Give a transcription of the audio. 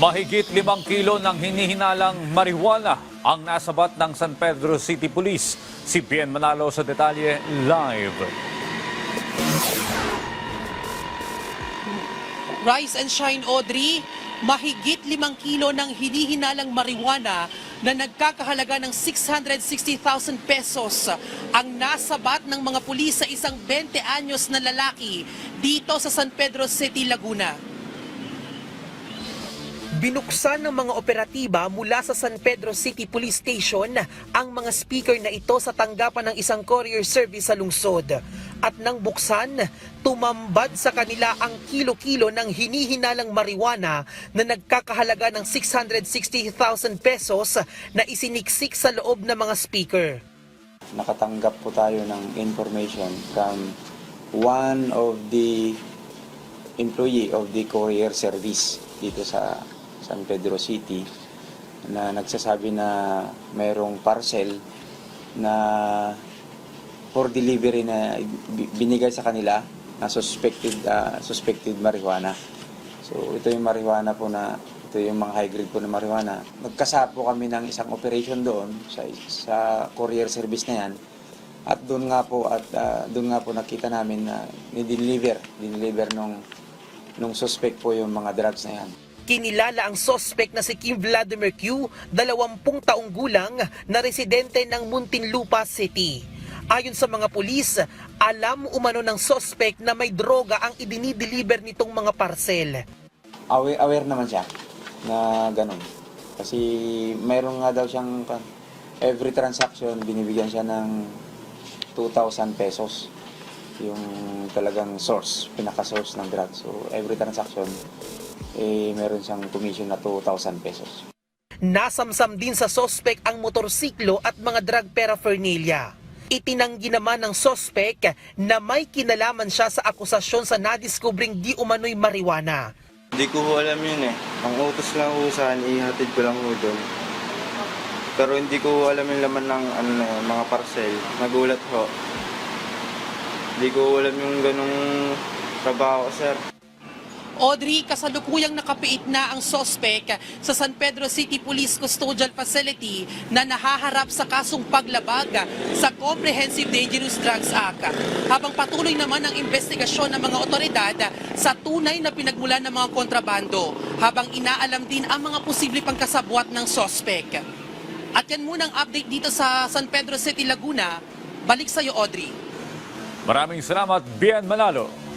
Mahigit limang kilo ng hinihinalang marijuana ang nasabat ng San Pedro City Police. Si Bien Manalo sa detalye live. Rise and shine, Audrey. Mahigit limang kilo ng hinihinalang marijuana na nagkakahalaga ng 660,000 pesos ang nasabat ng mga pulis sa isang 20 anyos na lalaki dito sa San Pedro City, Laguna. Binuksan ng mga operatiba mula sa San Pedro City Police Station ang mga speaker na ito sa tanggapan ng isang courier service sa lungsod. At nang buksan, tumambad sa kanila ang kilo-kilo ng hinihinalang marijuana na nagkakahalaga ng 660,000 pesos na isiniksik sa loob ng mga speaker. nakatanggap po tayo ng information from one of the employee of the courier service dito sa San Pedro City na nagsasabi na mayroong parcel na for delivery na bi- binigay sa kanila na suspected ah, suspected marijuana. So ito yung marijuana po na ito yung mga high grade po na marijuana. Nagkasap po kami ng isang operation doon sa sa courier service na yan. At doon nga po at ah, doon nga po nakita namin na ni-deliver, deliver nung nung suspect po yung mga drugs na yan. Kinilala ang sospek na si Kim Vladimir Q, 20 taong gulang na residente ng Muntinlupa City. Ayon sa mga pulis, alam umano ng sospek na may droga ang idinideliver nitong mga parcel. Aware, aware naman siya na ganun. Kasi mayroon nga daw siyang every transaction binibigyan siya ng 2,000 pesos yung talagang source, pinaka-source ng drug. So every transaction eh meron siyang commission na 2,000 pesos. Nasamsam din sa sospek ang motorsiklo at mga drug paraphernalia. Itinanggi naman ng sospek na may kinalaman siya sa akusasyon sa nadiskubring di umano'y marijuana. Hindi ko ho alam yun eh. Ang utos lang ho saan, ihatid ko lang ho doon. Pero hindi ko alam yung laman ng ano na yun, mga parcel. Nagulat ho. Hindi ko alam yung ganong trabaho, sir. Audrey, kasalukuyang nakapiit na ang sospek sa San Pedro City Police Custodial Facility na nahaharap sa kasong paglabag sa Comprehensive Dangerous Drugs Act. Habang patuloy naman ang investigasyon ng mga otoridad sa tunay na pinagmulan ng mga kontrabando, habang inaalam din ang mga posible pangkasabwat ng sospek. At yan muna ang update dito sa San Pedro City, Laguna. Balik sa iyo, Audrey. Maraming salamat, Bien Manalo.